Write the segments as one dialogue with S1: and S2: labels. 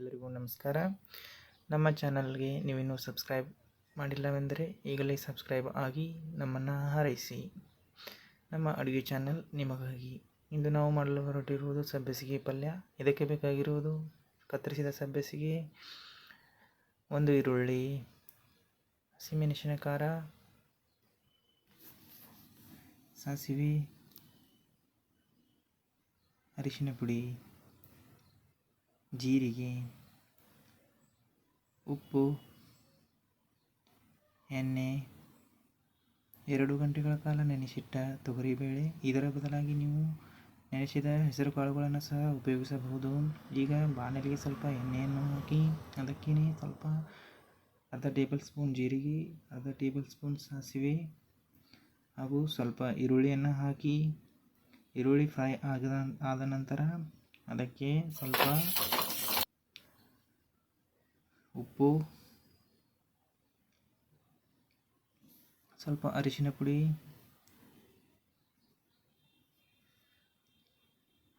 S1: ಎಲ್ಲರಿಗೂ ನಮಸ್ಕಾರ. ನಮ್ಮ ಚಾನಲ್ಗೆ ನೀವಿನ್ನೂ ಸಬ್ಸ್ಕ್ರೈಬ್ ಮಾಡಿಲ್ಲವೆಂದರೆ ಈಗಲೇ ಸಬ್ಸ್ಕ್ರೈಬ್ ಆಗಿ ನಮ್ಮನ್ನು ಹಾರೈಸಿ. ನಮ್ಮ ಅಡುಗೆ ಚಾನಲ್ ನಿಮಗಾಗಿ. ಇಂದು ನಾವು ಮಾಡಲು ಹೊರಟಿರುವುದು ಸಬ್ಬಸಿಗೆ ಪಲ್ಯ. ಇದಕ್ಕೆ ಬೇಕಾಗಿರುವುದು ಕತ್ತರಿಸಿದ ಸಬ್ಬಸಿಗೆ, ಒಂದು ಈರುಳ್ಳಿ ಹಸಿಮೆಣಸಿನ ಖಾರ ಸಾಸಿವೆ, ಅರಿಶಿನ ಪುಡಿ. ಜೀರಿಗೆ, ಉಪ್ಪು, ಎಣ್ಣೆ, ಎರಡು ಗಂಟೆಗಳ ಕಾಲ ನೆನೆಸಿಟ್ಟ ತೊಗರಿಬೇಳೆ. ಇದರ ಬದಲಾಗಿ ನೀವು ನೆನೆಸಿದ ಹೆಸರು ಕಾಳುಗಳನ್ನು ಸಹ ಉಪಯೋಗಿಸಬಹುದು. ಈಗ ಬಾಣಲಿಗೆ ಸ್ವಲ್ಪ ಎಣ್ಣೆಯನ್ನು ಹಾಕಿ ಅದಕ್ಕೇ ಸ್ವಲ್ಪ ಅರ್ಧ ಟೇಬಲ್ ಸ್ಪೂನ್ ಜೀರಿಗೆ, ಅರ್ಧ ಟೇಬಲ್ ಸ್ಪೂನ್ ಸಾಸಿವೆ ಹಾಗೂ ಸ್ವಲ್ಪ ಈರುಳ್ಳಿಯನ್ನು ಹಾಕಿ, ಈರುಳ್ಳಿ ಫ್ರೈ ಆಗದ, ಆದ ನಂತರ ಅದಕ್ಕೆ ಸ್ವಲ್ಪ ಉಪ್ಪು, ಸ್ವಲ್ಪ ಅರಿಶಿನ ಪುಡಿ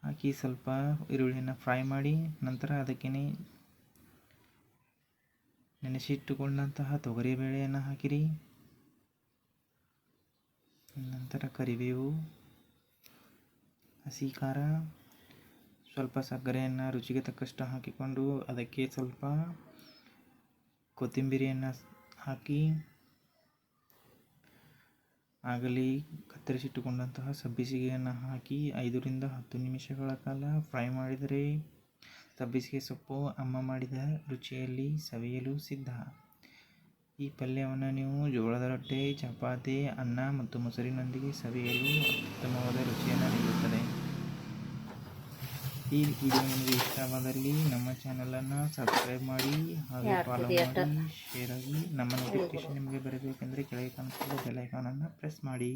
S1: ಹಾಕಿ ಸ್ವಲ್ಪ ಈರುಳ್ಳಿಯನ್ನು ಫ್ರೈ ಮಾಡಿ ನಂತರ ಅದಕ್ಕೆ ನೆನೆಸಿಟ್ಟುಕೊಂಡಂತಹ ತೊಗರಿಬೇಳೆಯನ್ನು ಹಾಕಿರಿ. ನಂತರ ಕರಿಬೇವು, ಹಸಿ ಖಾರ ಸ್ವಲ್ಪ ಸಕ್ಕರೆಯನ್ನು ರುಚಿಗೆ ತಕ್ಕಷ್ಟು ಹಾಕಿಕೊಂಡು ಅದಕ್ಕೆ ಸ್ವಲ್ಪ ಕೊತ್ತಂಬರಿಯನ್ನು ಹಾಕಿ ಆಗಲಿ ಕತ್ತರಿಸಿಟ್ಟುಕೊಂಡಂತಹ ಸಬ್ಬಸಿಗೆಯನ್ನು ಹಾಕಿ ಐದರಿಂದ ಹತ್ತು ನಿಮಿಷಗಳ ಕಾಲ ಫ್ರೈ ಮಾಡಿದರೆ ಸಬ್ಬಸಿಗೆ ಸೊಪ್ಪು, ಅಮ್ಮ ಮಾಡಿದ ರುಚಿಯಲ್ಲಿ ಸವಿಯಲು ಸಿದ್ಧ. ಈ ಪಲ್ಯವನ್ನು ನೀವು ಜೋಳದ ರೊಟ್ಟೆ, ಚಪಾತಿ, ಅನ್ನ ಮತ್ತು ಮೊಸರಿನೊಂದಿಗೆ ಸವಿಯಲು ಉತ್ತಮವಾದ ರುಚಿಯನ್ನು ನೀಡುತ್ತದೆ. ಈ ವಿಡಿಯೋ ನಿಮಗೆ ಇಷ್ಟವಾದಲ್ಲಿ ನಮ್ಮ ಚಾನಲನ್ನು ಸಬ್ಸ್ಕ್ರೈಬ್ ಮಾಡಿ ಹಾಗೆ ಫಾಲೋ ಮಾಡಿ ಶೇರ್ ಆಗಿ ನಮ್ಮ ನೋಟಿಫಿಕೇಶನ್ ನಿಮಗೆ ಬರಬೇಕೆಂದರೆ ಕೆಳಗೆ ಕಾಣಿಸ್ತಿರೋ ಬೆಲ್ ಐಕಾನನ್ನು ಪ್ರೆಸ್ ಮಾಡಿ.